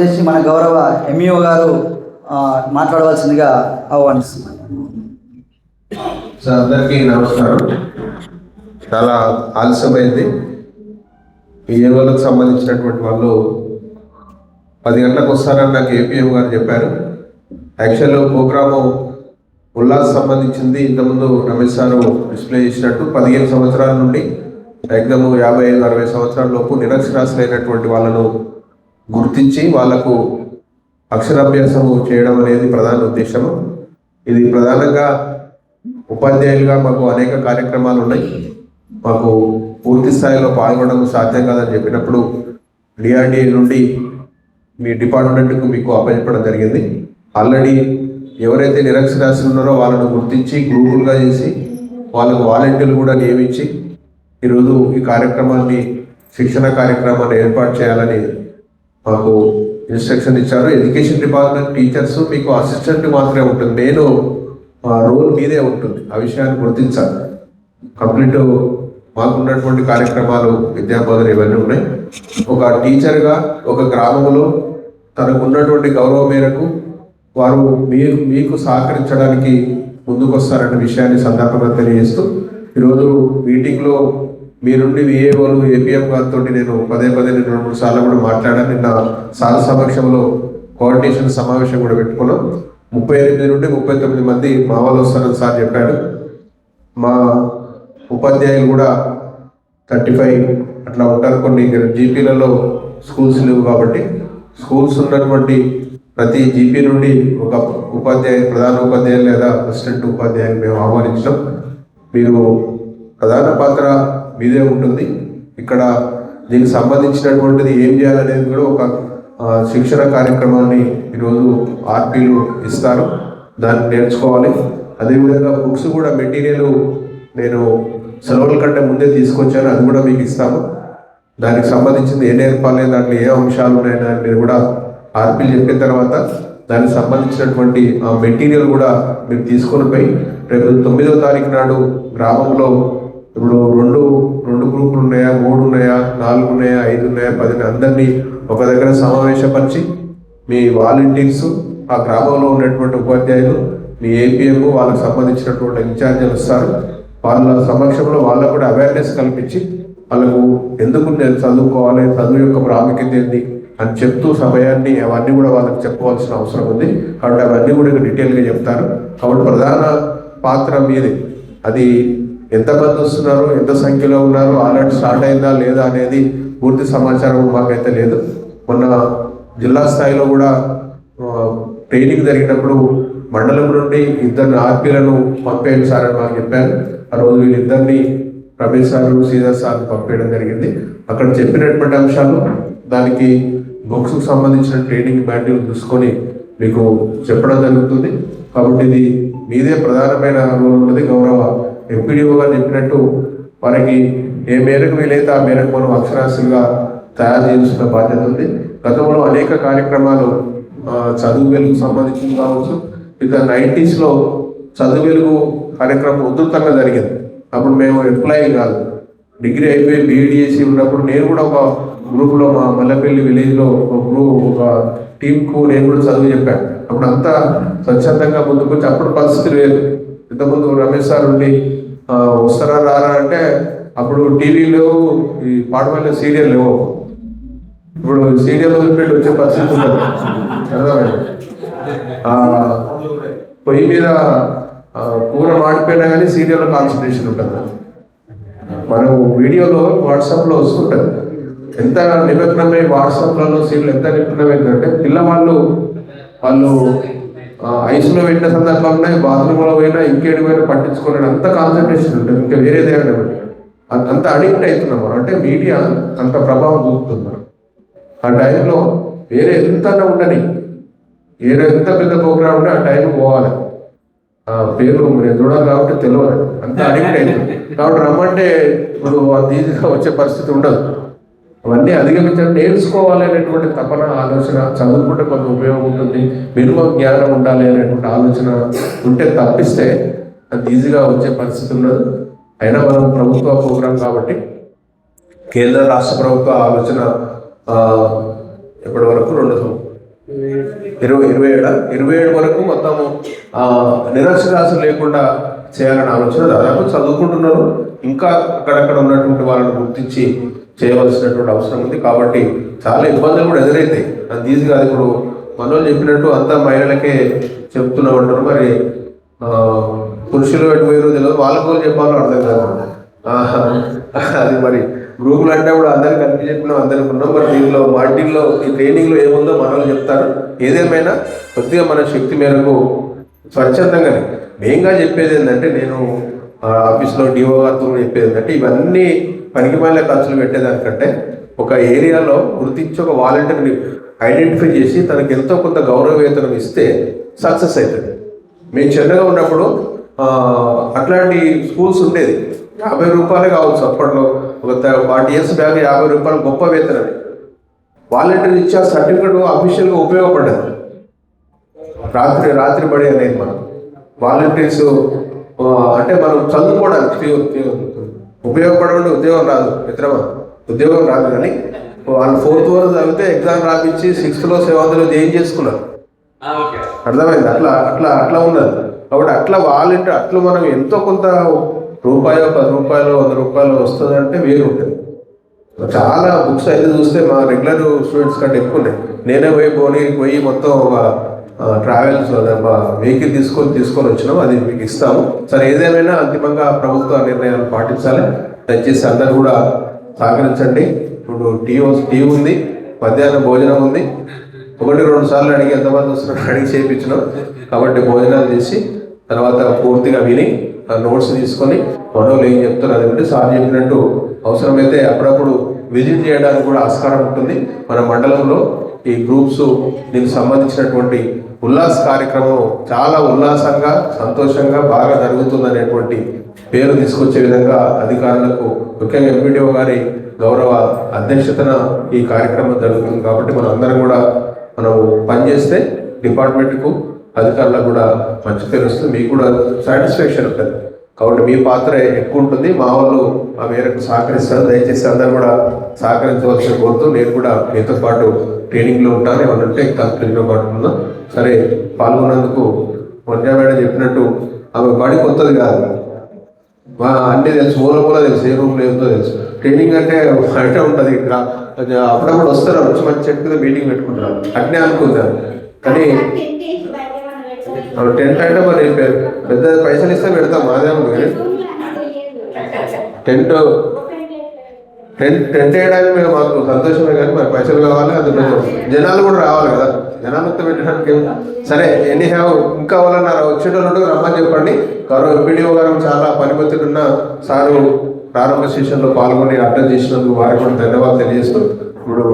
చేసి మన గౌరవ ఎంఈఓ గారు మాట్లాడవలసిందిగా ఆహ్వానిస్తున్నాను. సార్ అందరికీ నమస్కారం. చాలా ఆలస్యమైంది. పిఎంఓలకు సంబంధించినటువంటి వాళ్ళు పది గంటలకు వస్తారని నాకు ఏపీఎం గారు చెప్పారు. యాక్చువల్ ప్రోగ్రాము ఉల్లాస్ సంబంధించింది. ఇంతకుముందు రమేష్ సారు డిస్ప్లే చేసినట్టు పదిహేను సంవత్సరాల నుండి ఎగ్జామ్ యాభై ఐదు అరవై సంవత్సరాల లోపు నిరక్షరాశులైనటువంటి వాళ్ళను గుర్తించి వాళ్ళకు అక్షరాభ్యాసము చేయడం అనేది ప్రధాన ఉద్దేశము. ఇది ప్రధానంగా ఉపాధ్యాయులుగా మాకు అనేక కార్యక్రమాలు ఉన్నాయి. మాకు పూర్తి స్థాయిలో పాల్గొనడం సాధ్యం కాదని చెప్పినప్పుడు డిఆర్డిఏ నుండి మీ డిపార్ట్మెంట్కు మీకు అప్పచెప్పడం జరిగింది. ఆల్రెడీ ఎవరైతే నిరక్షరాస్యులు ఉన్నారో వాళ్ళను గుర్తించి గ్రూపులుగా చేసి వాళ్ళకు వాలంటీర్లు కూడా నియమించి ఈరోజు ఈ కార్యక్రమాన్ని శిక్షణ కార్యక్రమాన్ని ఏర్పాటు చేయాలని మాకు ఇన్స్ట్రక్షన్ ఇచ్చారు. ఎడ్యుకేషన్ డిపార్ట్మెంట్ టీచర్స్ మీకు అసిస్టెంట్ మాత్రమే ఉంటుంది. నేను రోల్ మీదే ఉంటుంది. ఆ విషయాన్ని గుర్తించాలి. కంప్లీట్ మాకున్నటువంటి కార్యక్రమాలు విద్యాబోధన ఇవన్నీ ఉన్నాయి. ఒక టీచర్గా ఒక గ్రామంలో తనకు ఉన్నటువంటి గౌరవం మేరకు వారు మీరు మీకు సహకరించడానికి ముందుకొస్తారన్న విషయాన్ని సందర్భంగా తెలియజేస్తూ ఈరోజు మీటింగ్లో మీ నుండి విఏఓలు ఏపీఎం గారితో నేను పదే పదే నేను రెండు మూడు సార్లు కూడా మాట్లాడాను నిన్న సార్ సమక్షంలో కోఆర్డినేషన్ సమావేశం కూడా పెట్టుకున్నాం. ముప్పై ఎనిమిది నుండి ముప్పై తొమ్మిది మంది మా వాళ్ళు వస్తారని సార్ చెప్పాడు. మా ఉపాధ్యాయులు కూడా థర్టీ ఫైవ్ అట్లా ఉంటారు. కొన్ని జీపీలలో స్కూల్స్ లేవు కాబట్టి స్కూల్స్ ఉన్నటువంటి ప్రతి జీపీ నుండి ఒక ఉపాధ్యాయులు ప్రధాన ఉపాధ్యాయులు లేదా అసిస్టెంట్ ఉపాధ్యాయులు మేము ఆహ్వానించడం మీరు ప్రధాన పాత్ర మీదే ఉంటుంది. ఇక్కడ దీనికి సంబంధించినటువంటిది ఏం చేయాలనేది కూడా ఒక శిక్షణ కార్యక్రమాన్ని ఈరోజు ఆర్పీలు ఇస్తారు. దాన్ని నేర్చుకోవాలి. అదేవిధంగా బుక్స్ కూడా మెటీరియల్ నేను సెలవుల కంటే ముందే తీసుకొచ్చాను. అది కూడా మీకు ఇస్తాము. దానికి సంబంధించింది ఏ నేర్పాలి దాంట్లో ఏ అంశాలు ఉన్నాయి దాని కూడా ఆర్పీలు చెప్పిన తర్వాత దానికి సంబంధించినటువంటి ఆ మెటీరియల్ కూడా మీరు తీసుకొని పోయి రేపు తొమ్మిదో తారీఖు నాడు గ్రామంలో ఇప్పుడు రెండు రెండు గ్రూపులు ఉన్నాయా? మూడు ఉన్నాయా? నాలుగు ఉన్నాయా? ఐదు ఉన్నాయా? పది అందరినీ ఒక దగ్గర సమావేశపరిచి మీ వాలంటీర్స్ ఆ గ్రామంలో ఉన్నటువంటి ఉపాధ్యాయులు మీ ఏపీఎం వాళ్ళకి సంబంధించినటువంటి ఇన్ఛార్జీలు వస్తారు. వాళ్ళ సమక్షంలో వాళ్ళకు కూడా అవేర్నెస్ కల్పించి వాళ్ళకు ఎందుకు నేను చదువుకోవాలి? చదువు యొక్క ప్రాముఖ్యత ఏంటి? అని చెప్తూ సమయాన్ని అవన్నీ కూడా వాళ్ళకి చెప్పవలసిన అవసరం ఉంది. కాబట్టి అవన్నీ కూడా ఇక డీటెయిల్గా చెప్తారు. కాబట్టి ప్రధాన పాత్ర మీది. అది ఎంతమంది వస్తున్నారు ఎంత సంఖ్యలో ఉన్నారు ఆల్రెడీ స్టార్ట్ అయిందా లేదా అనేది పూర్తి సమాచారం మాకైతే లేదు. మొన్న జిల్లా స్థాయిలో కూడా ట్రైనింగ్ జరిగినప్పుడు మండలం నుండి ఇద్దరు ఆర్పీలను పంపేయండి సార్ అని మాకు చెప్పారు. ఆ రోజు వీళ్ళిద్దరిని రమేష్ సార్ సీదర్ సార్ పంపేయడం జరిగింది. అక్కడ చెప్పినటువంటి అంశాలు దానికి బుక్స్కు సంబంధించిన ట్రైనింగ్ మాడ్యూల్ చూసుకొని మీకు చెప్పడం జరుగుతుంది. కాబట్టి ఇది మీదే ప్రధానమైన రోల్ ఉన్నది గౌరవ ఎంపీడీఓగా గారు చెప్పినట్టు ఏ మేరకు వీలైతే ఆ మేరకు మనం అక్షరాస్యులుగా తయారు చేయాల్సిన బాధ్యత ఉంది. గతంలో అనేక కార్యక్రమాలు చదువు వెలుగు సంబంధించింది కావచ్చు ఇక నైంటీస్లో చదువు వెలుగు కార్యక్రమం ఉధృతంగా జరిగింది. అప్పుడు మేము ఎంప్లాయీ కాదు. డిగ్రీ అయిపోయి బీఈడి చేసి ఉన్నప్పుడు నేను కూడా ఒక గ్రూప్లో మా మల్లెపల్లి విలేజ్లో ఒక గ్రూప్ ఒక టీంకు నేను కూడా చదువు చెప్పాను. అప్పుడు అంతా స్వచ్ఛందంగా ముందుకొచ్చి అప్పుడు పరిస్థితి లేదు ఇంతకుముందు రమేష్ సార్ ఉండి వస్తారా రారా అంటే అప్పుడు టీవీలో ఈ పాడవల్ల సీరియల్ లేవు. ఇప్పుడు సీరియల్ వదిలిపెట్టి వచ్చే పరిస్థితి ఉండదు. అర్థమైంది? పొయ్యి మీద కూర మాడిపోయినా కానీ సీరియల్లో కాన్సన్ట్రేషన్ ఉంటుంది మనం వీడియోలో వాట్సాప్లో వస్తుంటుంది. ఎంత నిమగ్నమై వాట్సాప్లలో సీరియల్ ఎంత నిమగ్నమైందంటే పిల్లవాళ్ళు వాళ్ళు ఐస్లో పెట్టిన సందర్భాలు ఉన్నాయి బాత్రూంలో పోయినా ఇంకేడు పోయినా పట్టించుకోలేని అంత కాన్సన్ట్రేషన్ ఉంటుంది. ఇంకా వేరే ఏమైనా అంత- అంత అడిక్ట్ అవుతున్నాం మనం. అంటే మీడియా అంత ప్రభావం చూపుతుంది ఆ టైంలో వేరే ఎంత ఉండని వేరే ఎంత పెద్ద ప్రోగ్రామ్ ఉంటే ఆ టైం పోవాలి. ఆ పేరు నేను చూడాలి కాబట్టి తెలియదు అంత అడిక్ట్ అవుతుంది కాబట్టి రమ్మంటే ఇప్పుడు అది ఈజీగా వచ్చే పరిస్థితి ఉండదు. అవన్నీ అధిగమించాలి నేర్చుకోవాలి అనేటువంటి తపన ఆలోచన చదువుకుంటే కొంత ఉపయోగం ఉంటుంది మినిమం జ్ఞానం ఉండాలి అనేటువంటి ఆలోచన ఉంటే తప్పిస్తే అంత ఈజీగా వచ్చే పరిస్థితి ఉండదు. అయినా మనం ప్రభుత్వ ప్రోగ్రాం కాబట్టి కేంద్ర రాష్ట్ర ప్రభుత్వ ఆలోచన ఆ, ఇప్పటి వరకు? రెండు ఇరవై ఇరవై ఏడు? ఇరవై ఏడు వరకు మొత్తము ఆ, లేకుండా చేయాలని ఆలోచన దాదాపు చదువుకుంటున్నారు. ఇంకా అక్కడక్కడ ఉన్నటువంటి వాళ్ళని గుర్తించి చేయవలసినటువంటి అవసరం ఉంది. కాబట్టి చాలా ఇబ్బందులు కూడా ఎదురైతాయి. అది ఈజీ కాదు ఇప్పుడు మనోళ్ళు చెప్పినట్టు అంతా మహిళలకే చెప్తూనే ఉంటారు. మరి పురుషులు ఎటు వేరు తెలియదు వాళ్ళకు కూడా చెప్పాలో అర్థం కాదు. అది మరి గ్రూపులు అంటే కూడా అందరికి కలిపి అందరికి ఉన్నాం. మరి దీనిలో వాటిల్లో ఈ ట్రైనింగ్లో ఏముందో మనల్ని చెప్తారు. ఏదేమైనా కొద్దిగా మన శక్తి మేరకు స్వచ్ఛందంగానే. మెయిన్గా చెప్పేది ఏంటంటే నేను ఆఫీస్లో డిఓ గారితో చెప్పేది ఏంటంటే ఇవన్నీ పనికి మళ్ళీ ఖర్చులు పెట్టేదానికంటే ఒక ఏరియాలో గుర్తించి ఒక వాలంటీర్ని ఐడెంటిఫై చేసి తనకి ఎంతో కొంత గౌరవ వేతనం ఇస్తే సక్సెస్ అవుతుంది. మేము చిన్నగా ఉన్నప్పుడు అట్లాంటి స్కూల్స్ ఉండేది. యాభై రూపాయలు కావచ్చు అప్పట్లో. ఒక ఫార్టీ ఇయర్స్ బ్యాక్ యాభై రూపాయలు గొప్ప వేతనమే వాలంటీర్ ఇచ్చే సర్టిఫికెట్ అఫీషియల్గా ఉపయోగపడ్డది. రాత్రి రాత్రి పడే అనేది మనం. వాలంటీర్స్ అంటే మనం చదువుకోవడానికి ఉపయోగపడకుండా ఉద్యోగం రాదు మిత్రమా? ఉద్యోగం రాదు కానీ వాళ్ళు ఫోర్త్ వరకు చదివితే ఎగ్జామ్ రాపించి సిక్స్త్లో సెవెంత్లో జాయిన్ చేసుకున్నారు. అర్థమైంది? అట్లా అట్లా అట్లా ఉన్నది. కాబట్టి అట్లా వాలంటీర్ అట్లా మనం ఎంతో కొంత రూపాయలు పది రూపాయలు వంద రూపాయలు వస్తుందంటే వేరు ఉంటుంది చాలా బుక్స్ అయితే చూస్తే మా రెగ్యులర్ స్టూడెంట్స్ కంటే ఎక్కువ ఉన్నాయి. నేనే పోయి భువనగిరికి పోయి మొత్తం ఒక ట్రావెల్స్ వెహికల్ తీసుకొని తీసుకొని వచ్చినాం. అది మీకు ఇస్తాము. సరే ఏదేమైనా అంతిమంగా ప్రభుత్వ నిర్ణయాలు పాటించాలి. దయచేసి అందరు కూడా సహకరించండి. ఇప్పుడు టీ టీ ఉంది మధ్యాహ్నం భోజనం ఉంది. ఒకటి రెండు సార్లు అడిగి ఎంతమంది వస్తున్నారు అడిగి చేయించినాం. కాబట్టి భోజనాలు చేసి తర్వాత పూర్తిగా విని నోట్స్ తీసుకొని మనోళ్ళు ఏం చెప్తారు అది బట్టి సార్ చెప్పినట్టు అవసరమైతే అప్పుడప్పుడు విజిట్ చేయడానికి కూడా ఆస్కారం ఉంటుంది. మన మండలంలో ఈ గ్రూప్స్ దీనికి సంబంధించినటువంటి ఉల్లాస్ కార్యక్రమం చాలా ఉల్లాసంగా సంతోషంగా బాగా జరుగుతుందనేటువంటి పేరు తీసుకొచ్చే విధంగా అధికారులకు ముఖ్యంగా ఎంపీడీఓ గారి గౌరవ అధ్యక్షతన ఈ కార్యక్రమం జరుగుతుంది. కాబట్టి మనం అందరం కూడా మనం పనిచేస్తే డిపార్ట్మెంట్కు అధికారులకు కూడా మంచి పేరు వస్తుంది. మీకు కూడా సాటిస్ఫాక్షన్ ఉంటుంది. కాబట్టి మీ పాత్ర ఎక్కువ ఉంటుంది. మా వాళ్ళు ఆ మేరకు సహకరిస్తారు. దయచేసి అందరూ కూడా సహకరించవలసిన కోరుతూ నేను కూడా మీతో పాటు ట్రైనింగ్లో ఉంటాను. ఏమన్నా ఉంటే కంప్లీట్గా పాటుకుందాం. సరే పాల్గొన్నందుకు వంజా మేడం చెప్పినట్టు ఆమె బడి కొత్తది కాదు. మా అన్నీ తెలుసు. మూల మూల తెలుసు. ఏ రూమ్ లేదో తెలుసు. ట్రైనింగ్ అంటే బయట ఉంటుంది. ఇక్కడ అప్పుడప్పుడు వస్తారు. వచ్చి మంచి చెట్టు మీద మీటింగ్ పెట్టుకుంటారు. అట్నే అనుకుంటారు. కానీ టెంట్ అంటే మరి పె- పెద్ద పైసలు ఇస్తే పెడతాం మాదే ఉంది. టెంట్ టెంట్ టెంట్ వేయడానికి మేము మాకు సంతోషమే కానీ మరి పైసలు కావాలి అందులో జనాలు కూడా రావాలి కదా. జనాలు మొత్తం పెట్టడానికి సరే ఎనీ హ్యావ్ ఇంకా వాళ్ళన్నారు వచ్చేటోళ్ళు రమ్మని చెప్పండి. కరో ఎంపీడీఓ గారు చాలా పనిపత్తులున్న సారు ప్రారంభ సెషన్లో పాల్గొని అర్థం చేసినందుకు వారికి కూడా ధన్యవాదాలు తెలియజేస్తూ ఇప్పుడు